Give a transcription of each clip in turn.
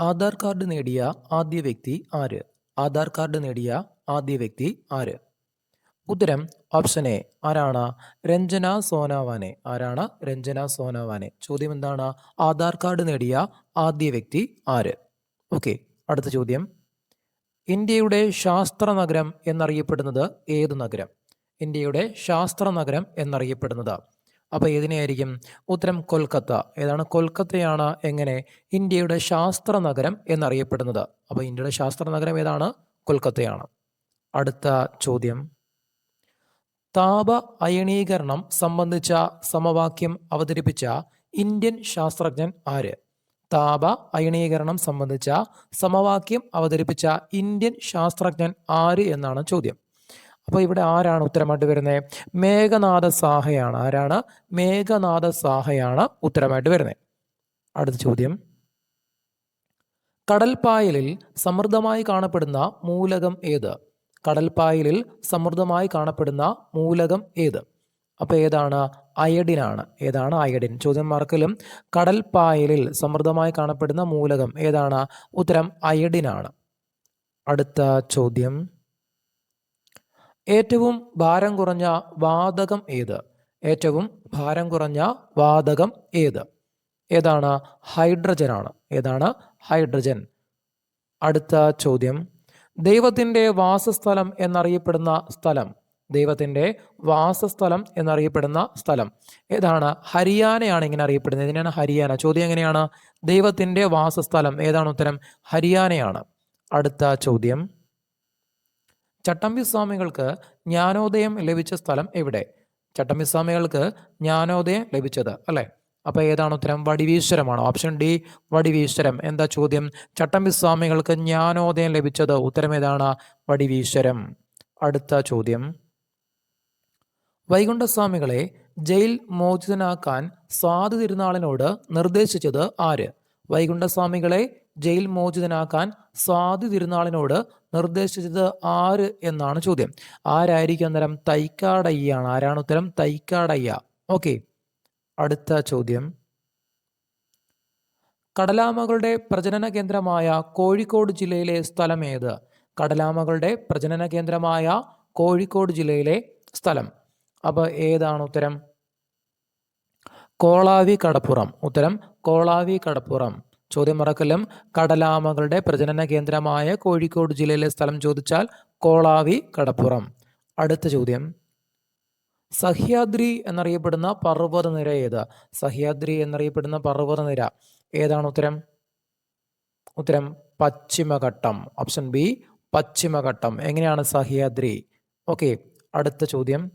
Aadhaar card നേടിയ ആദ്യ വ്യക്തി ആര്? ആധാർ കാർഡ് നേടിയ ആദ്യ വ്യക്തി ആര്? ഉത്തരം ഓപ്ഷൻ എ ആരാണ്? രഞ്ജന സോനാവാനെ. ആരാണ്? രഞ്ജന സോനാവാനെ. ചോദ്യം എന്താണ്? ആധാർ കാർഡ് നേടിയ ആദ്യ വ്യക്തി ആര്? ഓക്കെ അടുത്ത ചോദ്യം. ഇന്ത്യയുടെ ശാസ്ത്ര നഗരം എന്നറിയപ്പെടുന്നത് ഏത് നഗരം? ഇന്ത്യയുടെ ശാസ്ത്ര നഗരം എന്നറിയപ്പെടുന്നത് അപ്പോൾ ഏതിനെയായിരിക്കും ഉത്തരം കൊൽക്കത്ത. ഏതാണ്? കൊൽക്കത്തയാണ് എങ്ങനെ? ഇന്ത്യയുടെ ശാസ്ത്ര നഗരം എന്നറിയപ്പെടുന്നത്. അപ്പോൾ ഇന്ത്യയുടെ ശാസ്ത്ര നഗരം ഏതാണ്? കൊൽക്കത്തയാണ്. അടുത്ത ചോദ്യം. താപ അയണീകരണം സംബന്ധിച്ച സമവാക്യം അവതരിപ്പിച്ച ഇന്ത്യൻ ശാസ്ത്രജ്ഞൻ ആര്? താപ അയണീകരണം സംബന്ധിച്ച സമവാക്യം അവതരിപ്പിച്ച ഇന്ത്യൻ ശാസ്ത്രജ്ഞൻ ആര് എന്നാണ് ചോദ്യം. അപ്പോൾ ഇവിടെ ആരാണ് ഉത്തരമായിട്ട് വരുന്നത് മേഘനാഥ സാഹയാണ് ആരാണ്? മേഘനാഥ സാഹയാണ് ഉത്തരമായിട്ട് വരുന്നത് അടുത്ത ചോദ്യം. കടൽപ്പായലിൽ സമൃദ്ധമായി കാണപ്പെടുന്ന മൂലകം ഏത്? കടൽപ്പായലിൽ സമൃദ്ധമായി കാണപ്പെടുന്ന മൂലകം ഏത്? അപ്പോൾ ഏതാണ്? അയഡിനാണ്. ഏതാണ്? അയഡിൻ. ചോദ്യം മാർക്കിലും കടൽപ്പായലിൽ സമൃദ്ധമായി കാണപ്പെടുന്ന മൂലകം ഏതാണ്? ഉത്തരം അയഡിനാണ്. അടുത്ത ചോദ്യം. ഏറ്റവും ഭാരം കുറഞ്ഞ വാതകം ഏത്? ഏറ്റവും ഭാരം കുറഞ്ഞ വാതകം ഏത്? ഏതാണ് ഹൈഡ്രജൻ ആണ് ഏതാണ് ഹൈഡ്രജൻ? അടുത്ത ചോദ്യം. ദൈവത്തിന്റെ വാസസ്ഥലം എന്നറിയപ്പെടുന്ന സ്ഥലം. ദൈവത്തിന്റെ വാസസ്ഥലം എന്നറിയപ്പെടുന്ന സ്ഥലം. ഏതാണ് ഹരിയാനയാണ് ഇങ്ങനെ അറിയപ്പെടുന്നത്. ഇതിനാണ് ഹരിയാന. ചോദ്യം എങ്ങനെയാണ്? ദൈവത്തിന്റെ വാസസ്ഥലം. ഏതാണ് ഉത്തരം? ഹരിയാനയാണ്. അടുത്ത ചോദ്യം. ചട്ടമ്പി സ്വാമികൾക്ക് ജ്ഞാനോദയം ലഭിച്ച സ്ഥലം എവിടെ? ചട്ടമ്പി സ്വാമികൾക്ക് ജ്ഞാനോദയം ലഭിച്ചത് അല്ലേ? അപ്പോൾ ഏതാണ് ഉത്തരം? വടിവീശ്വരമാണ്? ഓപ്ഷൻ ഡി വടിവീശ്വരം. എന്താ ചോദ്യം? ചട്ടമ്പി സ്വാമികൾക്ക് ജ്ഞാനോദയം ലഭിച്ചത് ഉത്തരം ഏതാണ്? വടിവീശ്വരം. അടുത്ത ചോദ്യം. വൈകുണ്ഠസ്വാമികളെ ജയിൽ മോചിതനാക്കാൻ സ്വാതി തിരുനാളിനോട് നിർദ്ദേശിച്ചത് ആര്? വൈകുണ്ഠസ്വാമികളെ ജയിൽ മോചിതനാക്കാൻ സ്വാതി തിരുനാളിനോട് നിർദ്ദേശിച്ചത് ആര് എന്നാണ് ചോദ്യം. ആരായിരിക്കും അന്നേരം? തൈക്കാടയ്യാണ്. ആരാണ് ഉത്തരം? തൈക്കാടയ്യ. ഓക്കെ. അടുത്ത ചോദ്യം. കടലാമകളുടെ പ്രജനന കേന്ദ്രമായ കോഴിക്കോട് ജില്ലയിലെ സ്ഥലം ഏത് കടലാമകളുടെ പ്രജനന കേന്ദ്രമായ കോഴിക്കോട് ജില്ലയിലെ സ്ഥലം. അപ്പോൾ ഏതാണ് ഉത്തരം? കോളാവി കടപ്പുറം. ഉത്തരം കോളാവി കടപ്പുറം. ചോദ്യം മറക്കല്ലം കടലാമകളുടെ പ്രജനന കേന്ദ്രമായ കോഴിക്കോട് ജില്ലയിലെ സ്ഥലം ചോദിച്ചാൽ കോളാവി കടപ്പുറം. അടുത്ത ചോദ്യം. സഹ്യാദ്രി എന്നറിയപ്പെടുന്ന പർവതനിര ഏത്? സഹ്യാദ്രി എന്നറിയപ്പെടുന്ന പർവതനിര ഏതാണ് ഉത്തരം? ഉത്തരം പശ്ചിമഘട്ടം. ഓപ്ഷൻ ബി പശ്ചിമഘട്ടം. എങ്ങനെയാണ് സഹ്യാദ്രി? ഓക്കെ അടുത്ത ചോദ്യം.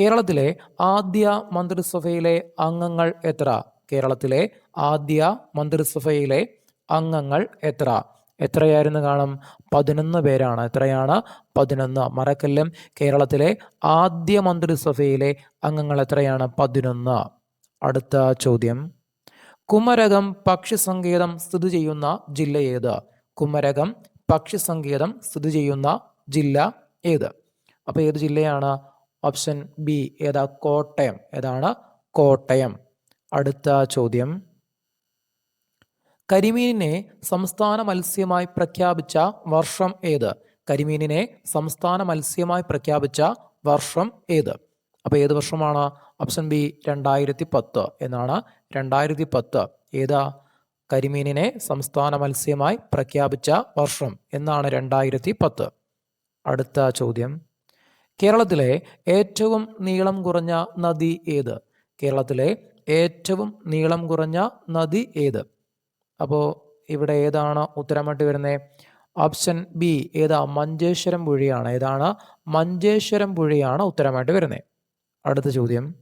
കേരളത്തിലെ ആദ്യ മന്ത്രിസഭയിലെ അംഗങ്ങൾ എത്ര? കേരളത്തിലെ ആദ്യ മന്ത്രിസഭയിലെ അംഗങ്ങൾ എത്ര? എത്രയായിരുന്നു കാണും? പതിനൊന്ന് പേരാണ്. എത്രയാണ്? പതിനൊന്ന്. മറക്കല്ലും. കേരളത്തിലെ ആദ്യ മന്ത്രിസഭയിലെ അംഗങ്ങൾ എത്രയാണ്? പതിനൊന്ന്. അടുത്ത ചോദ്യം. കുമരകം പക്ഷി സങ്കേതം സ്ഥിതി ചെയ്യുന്ന ജില്ല ഏത്? കുമരകം പക്ഷി സങ്കേതം സ്ഥിതി ചെയ്യുന്ന ജില്ല ഏത്? അപ്പോൾ ഏത് ജില്ലയാണ്? ഓപ്ഷൻ ബി ഏതാ? കോട്ടയം. ഏതാണ്? കോട്ടയം. അടുത്ത ചോദ്യം. കരിമീനിനെ സംസ്ഥാന മത്സ്യമായി പ്രഖ്യാപിച്ച വർഷം ഏത്? കരിമീനിനെ സംസ്ഥാന മത്സ്യമായി പ്രഖ്യാപിച്ച വർഷം ഏത്? അപ്പോൾ ഏത് വർഷമാണ്? ഓപ്ഷൻ ബി രണ്ടായിരത്തി പത്ത് എന്നാണ് രണ്ടായിരത്തി പത്ത് ഏതാ? കരിമീനിനെ സംസ്ഥാന മത്സ്യമായി പ്രഖ്യാപിച്ച വർഷം എന്നാണ് രണ്ടായിരത്തി പത്ത് അടുത്ത ചോദ്യം. കേരളത്തിലെ ഏറ്റവും നീളം കുറഞ്ഞ നദി ഏത്? കേരളത്തിലെ ഏറ്റവും നീളം കുറഞ്ഞ നദി ഏത്? അപ്പോൾ ഇവിടെ ഏതാണ് ഉത്തരമായിട്ട് വരുന്നത് ഓപ്ഷൻ ബി ഏതാ? മഞ്ചേശ്വരം പുഴയാണ്. ഏതാണ്? മഞ്ചേശ്വരം പുഴയാണ് ഉത്തരമായിട്ട് വരുന്നത് അടുത്ത ചോദ്യം.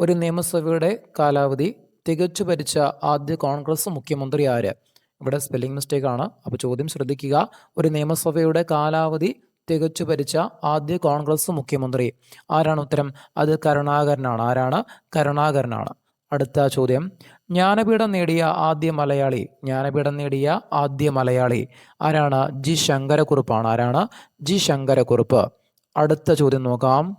ഒരു നിയമസഭയുടെ കാലാവധി തികച്ചു ഭരിച്ച ആദ്യ കോൺഗ്രസ് മുഖ്യമന്ത്രി ആര്? ഇവിടെ സ്പെല്ലിംഗ് മിസ്റ്റേക്ക് ആണ്. അപ്പോൾ ചോദ്യം ശ്രദ്ധിക്കുക. ഒരു നിയമസഭയുടെ കാലാവധി തികച്ചു ഭരിച്ച ആദ്യ കോൺഗ്രസ് മുഖ്യമന്ത്രി. ആരാണ് ഉത്തരം? അത് കരുണാകരനാണ്. ആരാണ്? കരുണാകരനാണ്. അടുത്ത ചോദ്യം. ജ്ഞാനപീഠം നേടിയ ആദ്യ മലയാളി. ജ്ഞാനപീഠം നേടിയ ആദ്യ മലയാളി ആരാണ്? ജി ശങ്കരക്കുറുപ്പാണ്. ആരാണ്? ജി ശങ്കരക്കുറുപ്പ്. അടുത്ത ചോദ്യം നോക്കാം.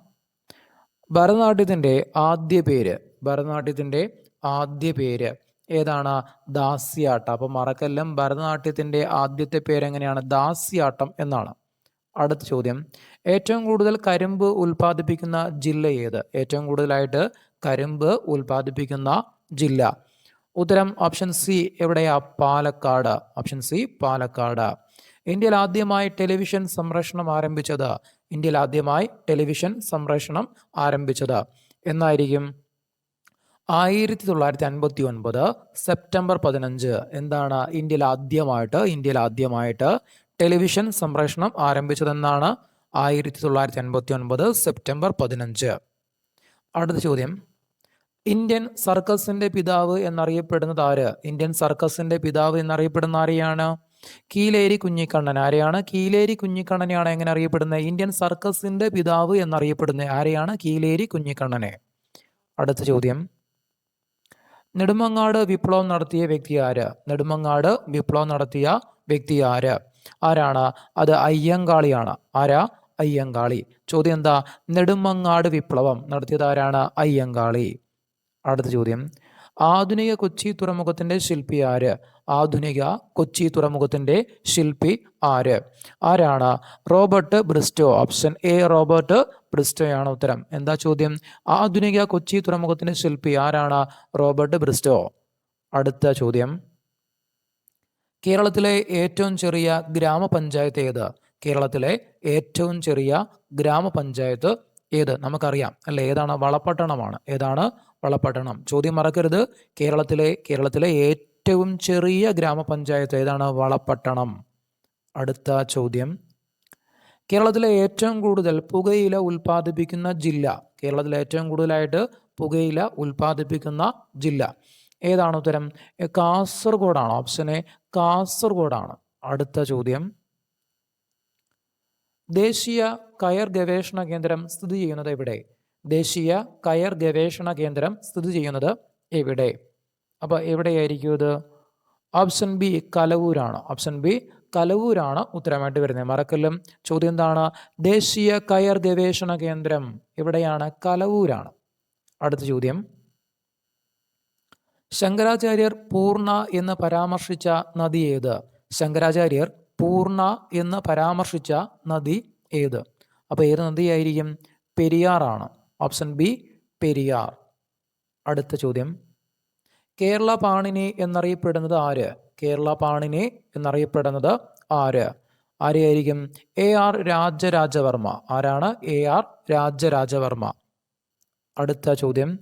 ഭരതനാട്യത്തിന്റെ ആദ്യ പേര്. ഭരതനാട്യത്തിന്റെ ആദ്യ പേര് ഏതാണ്? ദാസ്യാട്ടം. അപ്പം മറക്കല്ലം. ഭരതനാട്യത്തിന്റെ ആദ്യത്തെ പേരെങ്ങനെയാണ്? ദാസ്യാട്ടം എന്നാണ്. അടുത്ത ചോദ്യം. ഏറ്റവും കൂടുതൽ കരിമ്പ് ഉൽപ്പാദിപ്പിക്കുന്ന ജില്ല ഏത്? ഏറ്റവും കൂടുതലായിട്ട് കരിമ്പ് ഉൽപ്പാദിപ്പിക്കുന്ന ജില്ല. ഉത്തരം ഓപ്ഷൻ സി എവിടെയാ? പാലക്കാട്. Option C Palakkad. ഇന്ത്യയിൽ ആദ്യമായി ടെലിവിഷൻ സംപ്രേഷണം ആരംഭിച്ചത്? ഇന്ത്യയിൽ ആദ്യമായി ടെലിവിഷൻ സംപ്രേഷണം ആരംഭിച്ചത്. എന്നായിരിക്കും? ആയിരത്തി തൊള്ളായിരത്തി അൻപത്തി ഒൻപത് സെപ്റ്റംബർ പതിനഞ്ച്. എന്താണ്? ഇന്ത്യയിൽ ആദ്യമായിട്ട് ഇന്ത്യയിൽ ആദ്യമായിട്ട് ടെലിവിഷൻ സംപ്രേഷണം ആരംഭിച്ചതെന്നാണ് ആയിരത്തി തൊള്ളായിരത്തി അൻപത്തി ഒൻപത് സെപ്റ്റംബർ പതിനഞ്ച്. അടുത്ത ചോദ്യം. ഇന്ത്യൻ സർക്കസിന്റെ പിതാവ് എന്നറിയപ്പെടുന്നത് ആര്? ഇന്ത്യൻ സർക്കസിന്റെ പിതാവ് എന്നറിയപ്പെടുന്ന ആരെയാണ്? കീലേരി കുഞ്ഞിക്കണ്ണൻ. ആരെയാണ്? കീലേരി കുഞ്ഞിക്കണ്ണനെയാണ് എങ്ങനെ അറിയപ്പെടുന്നത്? ഇന്ത്യൻ സർക്കസിന്റെ പിതാവ് എന്നറിയപ്പെടുന്ന ആരെയാണ്? കീലേരി കുഞ്ഞിക്കണ്ണനെ. അടുത്ത ചോദ്യം. നെടുമങ്ങാട് വിപ്ലവം നടത്തിയ വ്യക്തി ആര്? നെടുമങ്ങാട് വിപ്ലവം നടത്തിയ വ്യക്തി ആര്? ആരാണ്? അത് അയ്യങ്കാളിയാണ്. ആരാ? അയ്യങ്കാളി. ചോദ്യം എന്താ? നെടുമങ്ങാട് വിപ്ലവം നടത്തിയത് ആരാണ്? അയ്യങ്കാളി. അടുത്ത ചോദ്യം. ആധുനിക കൊച്ചി തുറമുഖത്തിന്റെ ശില്പി ആര്? ആധുനിക കൊച്ചി തുറമുഖത്തിന്റെ ശില്പി ആര്? ആരാണ്? Robert Bristow. Option A Robert ബ്രിസ്റ്റോയാണ് ഉത്തരം. എന്താ ചോദ്യം? ആധുനിക കൊച്ചി തുറമുഖത്തിന്റെ ശില്പി ആരാണ്? Robert Bristow. അടുത്ത ചോദ്യം. കേരളത്തിലെ ഏറ്റവും ചെറിയ ഗ്രാമപഞ്ചായത്ത് ഏത്? കേരളത്തിലെ ഏറ്റവും ചെറിയ ഗ്രാമപഞ്ചായത്ത് ഏത്? നമുക്കറിയാം. അല്ലെ? ഏതാണ്? വളപട്ടണമാണ്. ഏതാണ്? വളപട്ടണം. ചോദ്യം മറക്കരുത്. കേരളത്തിലെ കേരളത്തിലെ ഏറ്റവും ചെറിയ ഗ്രാമപഞ്ചായത്ത് ഏതാണ്? വളപട്ടണം. അടുത്ത ചോദ്യം. കേരളത്തിലെ ഏറ്റവും കൂടുതൽ പുകയില ഉൽപ്പാദിപ്പിക്കുന്ന ജില്ല. കേരളത്തിലെ ഏറ്റവും കൂടുതലായിട്ട് പുകയില ഉൽപ്പാദിപ്പിക്കുന്ന ജില്ല. ഏതാണ് ഉത്തരം? കാസർഗോഡാണ്? ഓപ്ഷൻ എ കാസർഗോഡാണ്. അടുത്ത ചോദ്യം. ദേശീയ കയർ ഗവേഷണ കേന്ദ്രം സ്ഥിതി ചെയ്യുന്നത് എവിടെ? ദേശീയ കയർ ഗവേഷണ കേന്ദ്രം സ്ഥിതി ചെയ്യുന്നത് എവിടെ? അപ്പോൾ എവിടെയായിരിക്കും ഇത്? ഓപ്ഷൻ ബി കലവൂരാണ്. ഓപ്ഷൻ ബി കലവൂരാണ് ഉത്തരമായിട്ട് വരുന്നത്. മറക്കല്ലും. ചോദ്യം എന്താണ്? ദേശീയ കയർ ഗവേഷണ കേന്ദ്രം എവിടെയാണ്? കലവൂരാണ്. അടുത്ത ചോദ്യം. ശങ്കരാചാര്യർ പൂർണ എന്ന് പരാമർശിച്ച നദി ഏത്? ശങ്കരാചാര്യർ പൂർണ എന്ന് പരാമർശിച്ച നദി ഏത്? അപ്പോൾ ഏത് നദിയായിരിക്കും? പെരിയാറാണ്. Option B Periyar. അടുത്ത ചോദ്യം. കേരള പാണിനി എന്നറിയപ്പെടുന്നത് ആര്? കേരള പാണിനി എന്നറിയപ്പെടുന്നത് ആര്? ആരെയായിരിക്കും? A R Raja Raja Varma. ആരാണ്? A R Raja Raja Varma. അടുത്ത ചോദ്യം.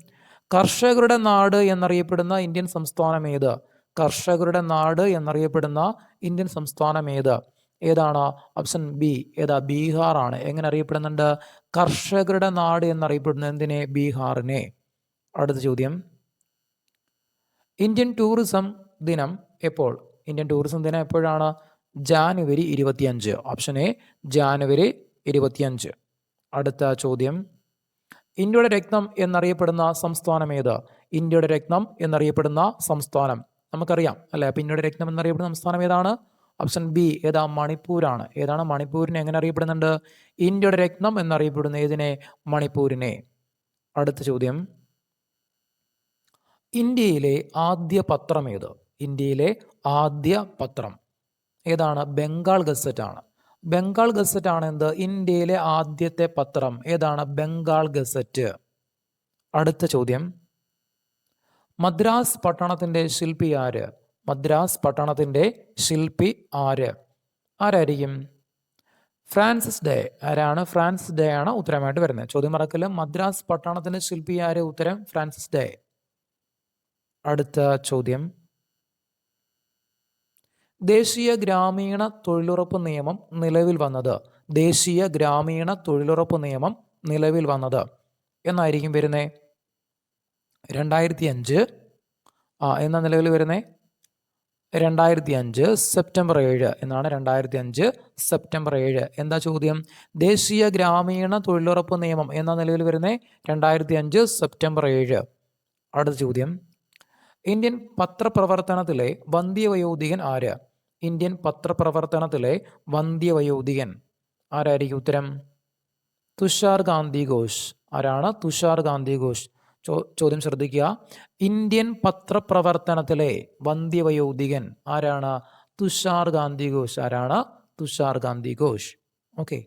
കർഷകരുടെ നാട് എന്നറിയപ്പെടുന്ന ഇന്ത്യൻ സംസ്ഥാനം ഏത്? കർഷകരുടെ നാട് എന്നറിയപ്പെടുന്ന ഇന്ത്യൻ സംസ്ഥാനം ഏത്? ഏതാണ്? ഓപ്ഷൻ ബി ഏതാ? ബീഹാർ ആണ് എങ്ങനെ അറിയപ്പെടുന്നുണ്ട്? കർഷകരുടെ നാട് എന്നറിയപ്പെടുന്ന എന്തിനെ? ബീഹാറിനെ. അടുത്ത ചോദ്യം. ഇന്ത്യൻ ടൂറിസം ദിനം എപ്പോൾ? ഇന്ത്യൻ ടൂറിസം ദിനം എപ്പോഴാണ്? ജാനുവരി ഇരുപത്തിയഞ്ച്. ഓപ്ഷൻ എ ജാനുവരി ഇരുപത്തിയഞ്ച്. അടുത്ത ചോദ്യം. ഇന്ത്യയുടെ രത്നം എന്നറിയപ്പെടുന്ന സംസ്ഥാനം ഏത്? ഇന്ത്യയുടെ രത്നം എന്നറിയപ്പെടുന്ന സംസ്ഥാനം. നമുക്കറിയാം അല്ലെ? അപ്പം ഇന്ത്യയുടെ രത്നം എന്നറിയപ്പെടുന്ന സംസ്ഥാനം ഏതാണ്? ഓപ്ഷൻ ബി ഏതാ? മണിപ്പൂരാണ്. ഏതാണ്? മണിപ്പൂരിനെ എങ്ങനെ അറിയപ്പെടുന്നുണ്ട്? ഇന്ത്യയുടെ രത്നം എന്നറിയപ്പെടുന്ന ഏതിനെ? മണിപ്പൂരിനെ. അടുത്ത ചോദ്യം. ഇന്ത്യയിലെ ആദ്യ പത്രം ഏത്? ഇന്ത്യയിലെ ആദ്യ പത്രം. ഏതാണ്? ബംഗാൾ ഗസറ്റാണ്. ബംഗാൾ ഗസറ്റ് ആണ് എന്ത് ഇന്ത്യയിലെ ആദ്യത്തെ പത്രം. ഏതാണ്? ബംഗാൾ ഗസറ്റ്. അടുത്ത ചോദ്യം. മദ്രാസ് പട്ടണത്തിന്റെ ശില്പി ആര്? മദ്രാസ് പട്ടണത്തിന്റെ ശില്പി ആര്? ആരായിരിക്കും? Francis Day. ആരാണ്? ഫ്രാൻസിസ് ഡേ ആണ് ഉത്തരമായിട്ട് വരുന്നത്. ചോദ്യം മറക്കൽ മദ്രാസ് പട്ടണത്തിന്റെ ശില്പി ആര്? ഉത്തരം ഫ്രാൻസിസ് ഡേ. അടുത്ത ചോദ്യം. ദേശീയ ഗ്രാമീണ തൊഴിലുറപ്പ് നിയമം നിലവിൽ വന്നത്. ദേശീയ ഗ്രാമീണ തൊഴിലുറപ്പ് നിയമം നിലവിൽ വന്നത്. എന്നായിരിക്കും വരുന്നത് രണ്ടായിരത്തി അഞ്ച് ആ എന്നാ നിലവിൽ വരുന്നത് രണ്ടായിരത്തി അഞ്ച് സെപ്റ്റംബർ ഏഴ് എന്നാണ് രണ്ടായിരത്തി അഞ്ച് സെപ്റ്റംബർ ഏഴ്. എന്താ ചോദ്യം? ദേശീയ ഗ്രാമീണ തൊഴിലുറപ്പ് നിയമം എന്ന നിലവിൽ വരുന്നേ? രണ്ടായിരത്തി അഞ്ച് സെപ്റ്റംബർ ഏഴ്. അടുത്ത ചോദ്യം. ഇന്ത്യൻ പത്രപ്രവർത്തനത്തിലെ വന്ധ്യവയോധികൻ ആര്? ഇന്ത്യൻ പത്രപ്രവർത്തനത്തിലെ വന്ധ്യവയോധികൻ. ആരായിരിക്കും ഉത്തരം? തുഷാർ ഗാന്ധി ഘോഷ്. ആരാണ് തുഷാർ ഗാന്ധി ഘോഷ്? ചോദ്യം ശ്രദ്ധിക്കുക. ഇന്ത്യൻ പത്രപ്രവർത്തനത്തിലെ വന്ധ്യവയോധികൻ ആരാണ്? തുഷാർ ഗാന്ധി ഘോഷ്. ആരാണ്? തുഷാർ ഗാന്ധി ഘോഷ്. ഓക്കെ.